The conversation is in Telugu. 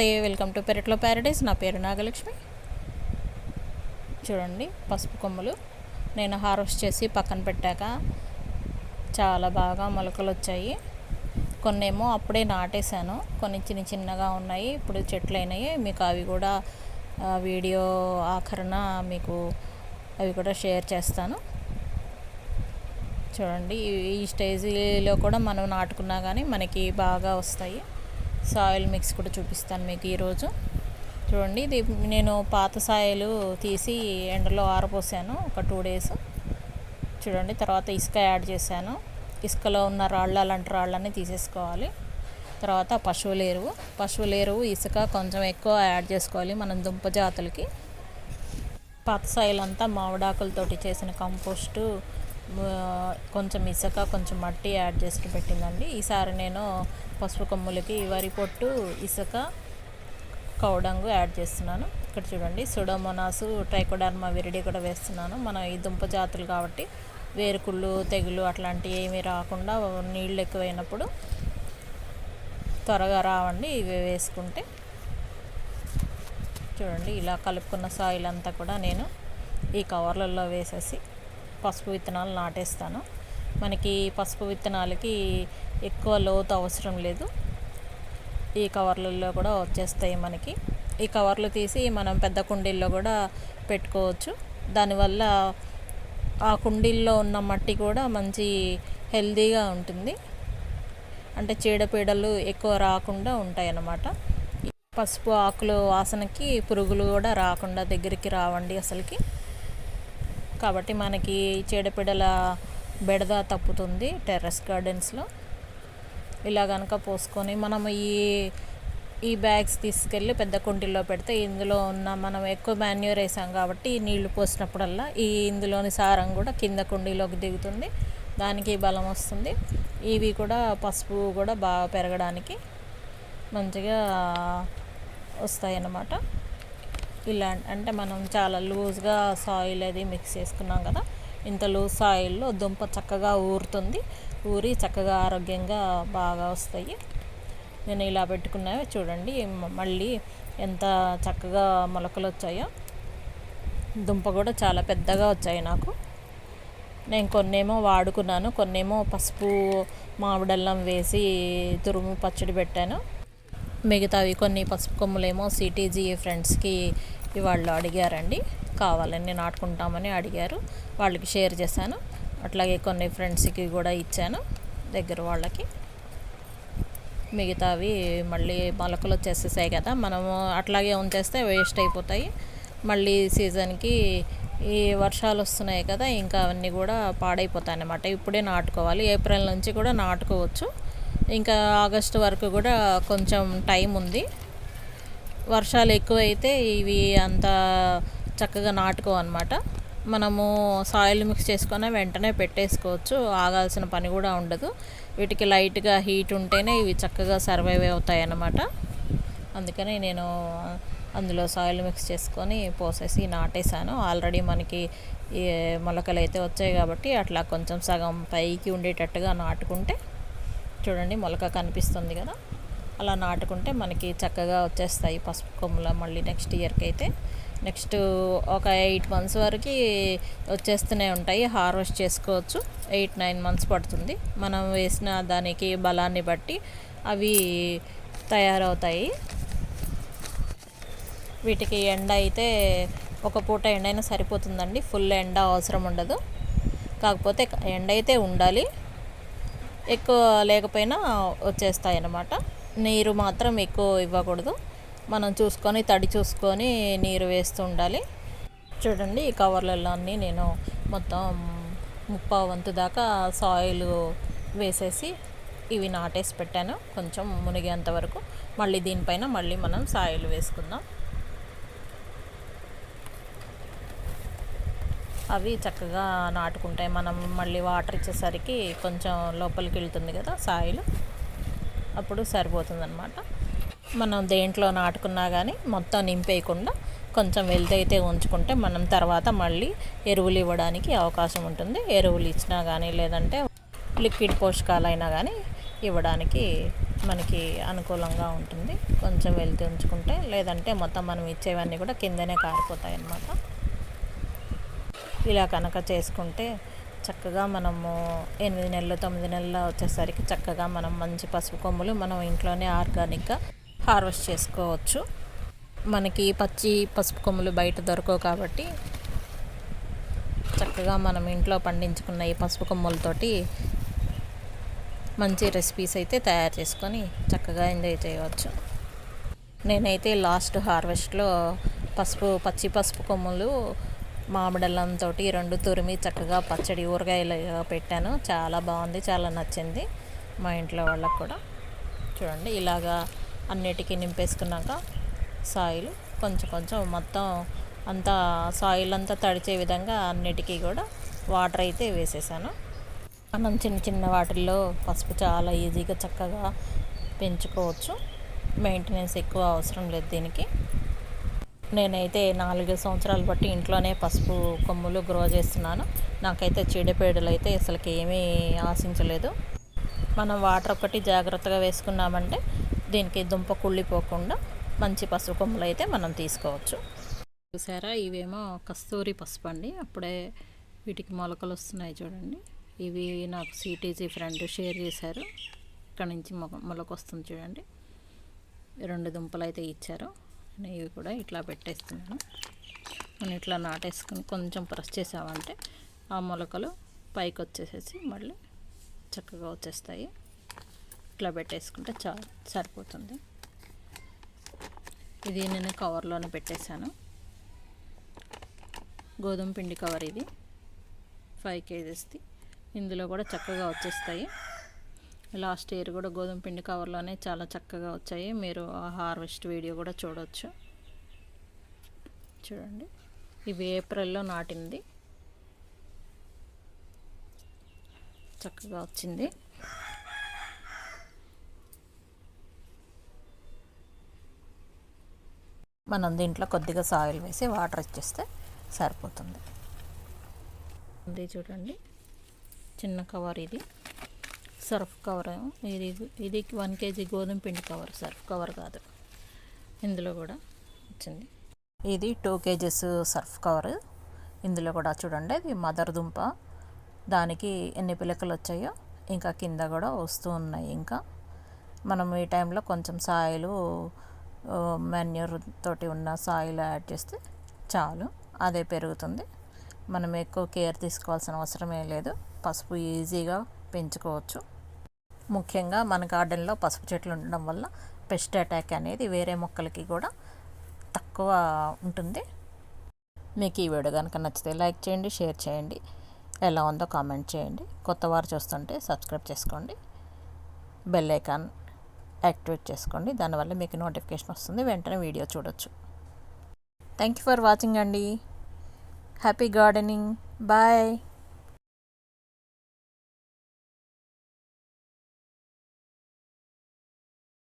వెల్కమ్ టు పెరట్లో ప్యారడైస్ నా పేరు నాగలక్ష్మి. చూడండి పసుపు కొమ్మలు. నేను హార్వెస్ట్ చేసి పక్కన పెట్టాక చాలా బాగా మొలకలు వచ్చాయి. కొన్నేమో అప్పుడే నాటేశాను. కొన్ని చిన్న చిన్నగా ఉన్నాయి. ఇప్పుడు చెట్లు అయినాయి మీకు అవి కూడా వీడియో ఆఖరణ మీకు అవి కూడా షేర్ చేస్తాను. చూడండి ఈ- ఈ స్టేజ్లో కూడా మనం నాటుకున్నా కానీ మనకి బాగా వస్తాయి. సాయిల్ మిక్స్ కూడా చూపిస్తాను మీకు ఈరోజు. చూడండి ఇది నేను పాత సాయిలు తీసి ఎండలో ఆరపోసాను ఒక టూ డేస్. చూడండి తర్వాత ఇసుక యాడ్ చేశాను. ఇసుకలో ఉన్న రాళ్ళ అలాంటి రాళ్ళని తీసేసుకోవాలి. తర్వాత పశువుల ఎరువు. పశువుల ఎరువు ఇసుక కొంచెం ఎక్కువ యాడ్ చేసుకోవాలి మనం దుంప జాతులకి. పాత సాయిల్ అంతా మామిడాకులతోటి చేసిన కంపోస్టు కొంచెం ఇసుక కొంచెం మట్టి యాడ్ చేసి పెట్టిందండి. ఈసారి నేను పసుపు కొమ్ములకి వరి పొట్టు ఇసుక కౌడంగు యాడ్ చేస్తున్నాను. ఇక్కడ చూడండి సుడోమోనాసు ట్రైకోడర్మా విరిడి కూడా వేస్తున్నాను. మనం ఈ దుంప జాతులు కాబట్టి వేరుకుళ్ళు తెగులు అట్లాంటివి ఏమీ రాకుండా నీళ్ళు ఎక్కువైనప్పుడు త్వరగా రావండి. ఇవి వేసుకుంటే చూడండి ఇలా కలుపుకున్న సాయిల్ అంతా కూడా నేను ఈ కవర్లలో వేసేసి పసుపు విత్తనాలు నాటేస్తాను. మనకి పసుపు విత్తనాలకి ఎక్కువ లోతు అవసరం లేదు. ఈ కవర్లలో కూడా వచ్చేస్తాయి మనకి. ఈ కవర్లు తీసి మనం పెద్ద కుండీల్లో కూడా పెట్టుకోవచ్చు. దానివల్ల ఆ కుండీల్లో ఉన్న మట్టి కూడా మంచి హెల్దీగా ఉంటుంది. అంటే చీడపీడలు ఎక్కువ రాకుండా ఉంటాయి అన్నమాట ఈ పసుపు ఆకులు వాసనకి పురుగులు కూడా రాకుండా దగ్గరికి రావండి అసలుకి. కాబట్టి మనకి చీడపీడల బెడద తప్పుతుంది టెర్రస్ గార్డెన్స్లో. ఇలా కనుక పోసుకొని మనం ఈ ఈ బ్యాగ్స్ తీసుకెళ్ళి పెద్ద కుండీల్లో పెడితే ఇందులో ఉన్న మనం ఎక్కువ మాన్యూర్ వేసాం కాబట్టి ఈ నీళ్ళు పోసినప్పుడల్లా ఈ ఇందులోని సారం కూడా కింద కుండీలోకి దిగుతుంది. దానికి బలం వస్తుంది. ఇవి కూడా పసుపు కూడా బాగా పెరగడానికి మంచిగా వస్తాయి అన్నమాట ఇలా అంటే మనం చాలా లూజ్గా సాయిల్ అది మిక్స్ చేసుకున్నాం కదా. ఇంత లూజ్ సాయిల్లో దుంప చక్కగా ఊరుతుంది. ఊరి చక్కగా ఆరోగ్యంగా బాగా వస్తాయి. నేను ఇలా పెట్టుకున్నవి చూడండి. మళ్ళీ ఎంత చక్కగా మొలకలు వచ్చాయో. దుంప కూడా చాలా పెద్దగా వచ్చాయి నాకు. నేను కొన్నేమో వాడుకున్నాను. కొన్నేమో పసుపు మామిడల్లం వేసి తురుము పచ్చడి పెట్టాను. మిగతావి కొన్ని పసుపు కొమ్ములేమో సిటీజీ ఫ్రెండ్స్కి వాళ్ళు అడిగారండి. కావాలని నాటుకుంటామని అడిగారు. వాళ్ళకి షేర్ చేశాను. అట్లాగే కొన్ని ఫ్రెండ్స్కి కూడా ఇచ్చాను దగ్గర వాళ్ళకి. మిగతావి మళ్ళీ మొలకలు వచ్చేసేసాయి కదా మనము అట్లాగే ఉంచేస్తే వేస్ట్ అయిపోతాయి. మళ్ళీ సీజన్కి ఈ వర్షాలు వస్తున్నాయి కదా ఇంకా అవన్నీ కూడా పాడైపోతాయి అన్నమాట ఇప్పుడే నాటుకోవాలి. ఏప్రిల్ నుంచి కూడా నాటుకోవచ్చు. ఇంకా ఆగస్టు వరకు కూడా కొంచెం టైం ఉంది. వర్షాలు ఎక్కువైతే ఇవి అంత చక్కగా నాటుకో అనమాట మనము సాయిల్ మిక్స్ చేసుకొని వెంటనే పెట్టేసుకోవచ్చు. ఆగాల్సిన పని కూడా ఉండదు. వీటికి లైట్గా హీట్ ఉంటేనే ఇవి చక్కగా సర్వైవ్ అవుతాయి అన్నమాట. అందుకని నేను అందులో సాయిల్ మిక్స్ చేసుకొని పోసేసి నాటేశాను. ఆల్రెడీ మనకి మొలకలు అయితే వచ్చాయి కాబట్టి అట్లా కొంచెం సగం పైకి ఉండేటట్టుగా నాటుకుంటే చూడండి మొలక కనిపిస్తుంది కదా. అలా నాటుకుంటే మనకి చక్కగా వచ్చేస్తాయి పసుపు కొమ్ముల మళ్ళీ నెక్స్ట్ ఇయర్కి అయితే. నెక్స్ట్ ఒక ఎయిట్ మంత్స్ వరకు వచ్చేస్తూనే ఉంటాయి. హార్వెస్ట్ చేసుకోవచ్చు. ఎయిట్ నైన్ మంత్స్ పడుతుంది. మనం వేసిన దానికి బలాన్ని బట్టి అవి తయారవుతాయి. వీటికి ఎండ అయితే ఒక పూట ఎండైనా సరిపోతుందండి. ఫుల్ ఎండ అవసరం ఉండదు. కాకపోతే ఎండ అయితే ఉండాలి. ఎక్కువ లేకపోయినా వచ్చేస్తాయి అన్నమాట నీరు మాత్రం ఎక్కువ ఇవ్వకూడదు. మనం చూసుకొని తడి చూసుకొని నీరు వేస్తూ ఉండాలి. చూడండి ఈ కవర్లలో అన్నీ నేను మొత్తం ముప్పా వంతు దాకా సాయిల్ వేసేసి ఇవి నాటేసి పెట్టాను. కొంచెం మునిగేంత వరకు. మళ్ళీ దీనిపైన మళ్ళీ మనం సాయిల్ వేసుకుందాం. అవి చక్కగా నాటుకుంటాయి. మనం మళ్ళీ వాటర్ ఇచ్చేసరికి కొంచెం లోపలికి వెళ్తుంది కదా సాయిల్. అప్పుడు సరిపోతుంది అనమాట మనం దేంట్లో నాటుకున్నా కానీ మొత్తం నింపేయకుండా కొంచెం వెళ్తైతే ఉంచుకుంటే మనం తర్వాత మళ్ళీ ఎరువులు ఇవ్వడానికి అవకాశం ఉంటుంది. ఎరువులు ఇచ్చినా కానీ లేదంటే లిక్విడ్ పోషకాలైనా కానీ ఇవ్వడానికి మనకి అనుకూలంగా ఉంటుంది. కొంచెం వెళ్తే ఉంచుకుంటే లేదంటే మొత్తం మనం ఇచ్చేవన్నీ కూడా కిందనే కారిపోతాయి అన్నమాట ఇలా కనుక చేసుకుంటే చక్కగా మనము ఎనిమిది నెలలు తొమ్మిది నెలలు వచ్చేసరికి చక్కగా మనం మంచి పసుపు కొమ్ములు మనం ఇంట్లోనే ఆర్గానిక్గా హార్వెస్ట్ చేసుకోవచ్చు. మనకి పచ్చి పసుపు కొమ్ములు బయట దొరకవు కాబట్టి చక్కగా మనం ఇంట్లో పండించుకున్న ఈ పసుపు కొమ్ములతోటి మంచి రెసిపీస్ అయితే తయారు చేసుకొని చక్కగా ఎంజాయ్ చేయవచ్చు. నేనైతే లాస్ట్ హార్వెస్ట్లో పసుపు పచ్చి పసుపు కొమ్ములు మామిడల్లంతో రెండు తురిమి చక్కగా పచ్చడి ఊరగాయలు పెట్టాను. చాలా బాగుంది చాలా నచ్చింది మా ఇంట్లో వాళ్ళకు కూడా. చూడండి ఇలాగా అన్నిటికీ నింపేసుకున్నాక సాయిల్ కొంచెం కొంచెం మొత్తం అంతా సాయిల్ అంతా తడిచే విధంగా అన్నిటికీ కూడా వాటర్ అయితే వేసేసాను. మనం చిన్న చిన్న వాటిల్లో పసుపు చాలా ఈజీగా చక్కగా పెంచుకోవచ్చు. మెయింటెనెన్స్ ఎక్కువ అవసరం లేదు దీనికి. నేనైతే నాలుగు సంవత్సరాలు బట్టి ఇంట్లోనే పసుపు కొమ్ములు గ్రో చేస్తున్నాను. నాకైతే చీడపీడలు అయితే అసలుకి ఏమీ ఆశించలేదు. మనం వాటర్ ఒకటి జాగ్రత్తగా వేసుకున్నామంటే దీనికి దుంప కుళ్ళిపోకుండా మంచి పసుపు కొమ్ములు అయితే మనం తీసుకోవచ్చు. చూసారా? ఇవేమో కస్తూరి పసుపు అండి. అప్పుడే వీటికి మొలకలు వస్తున్నాయి చూడండి. ఇవి నాకు సిటీజీ ఫ్రెండ్ షేర్ చేశారు. ఇక్కడ నుంచి మొలక వస్తుంది చూడండి. రెండు దుంపలు అయితే ఇచ్చారు. నెయ్యి కూడా ఇట్లా పెట్టేస్తున్నాను. నేను ఇట్లా నాటేసుకుని కొంచెం ప్రెస్ చేసామంటే ఆ మొలకలు పైకి వచ్చేసేసి మళ్ళీ చక్కగా వచ్చేస్తాయి. ఇట్లా పెట్టేసుకుంటే చా సరిపోతుంది. ఇది నేను కవర్లోనే పెట్టేశాను. గోధుమ పిండి కవర్ ఇది. ఫైవ్ కేజెస్ది. ఇందులో కూడా చక్కగా వచ్చేస్తాయి. లాస్ట్ ఇయర్ కూడా గోధుమ పిండి కవర్లోనే చాలా చక్కగా వచ్చాయి. మీరు ఆ హార్వెస్ట్ వీడియో కూడా చూడవచ్చు చూడండి. ఇవి ఏప్రిల్లో నాటింది. చక్కగా వచ్చింది. మనం దీంట్లో కొద్దిగా సాయిల్ వేసి వాటర్ ఇచ్చేస్తే సరిపోతుంది. ఇది చూడండి. చిన్న కవర్ ఇది. సర్ఫ్ కవర్ ఇది ఇది వన్ కేజీ గోధుమ పిండి కవర్ సర్ఫ్ కవర్ కాదు. ఇందులో కూడా వచ్చింది. ఇది టూ కేజీస్ సర్ఫ్ కవర్. ఇందులో కూడా చూడండి ఇది మదర్ దుంప. దానికి ఎన్ని పిలకలు వచ్చాయో ఇంకా కింద కూడా వస్తూ ఉన్నాయి ఇంకా. మనం ఈ టైంలో కొంచెం సాయిలు మెన్యూర్ తోటి ఉన్న సాయిల్ యాడ్ చేస్తే చాలు. అదే పెరుగుతుంది. మనం ఎక్కువ కేర్ తీసుకోవాల్సిన అవసరమే లేదు. పసుపు ఈజీగా పెంచుకోవచ్చు. ముఖ్యంగా మన గార్డెన్లో పసుపు చెట్లు ఉండడం వల్ల పెస్ట్ అటాక్ అనేది వేరే మొక్కలకి కూడా తక్కువ ఉంటుంది. మీకు ఈ వీడియో కనుక నచ్చితే లైక్ చేయండి షేర్ చేయండి ఎలా ఉందో కామెంట్ చేయండి. కొత్త వారు చూస్తుంటే సబ్స్క్రైబ్ చేసుకోండి బెల్ ఐకాన్ యాక్టివేట్ చేసుకోండి. దానివల్ల మీకు నోటిఫికేషన్ వస్తుంది వెంటనే వీడియో చూడొచ్చు. థ్యాంక్ యూ ఫర్ వాచింగ్ అండి. Happy gardening. బాయ్.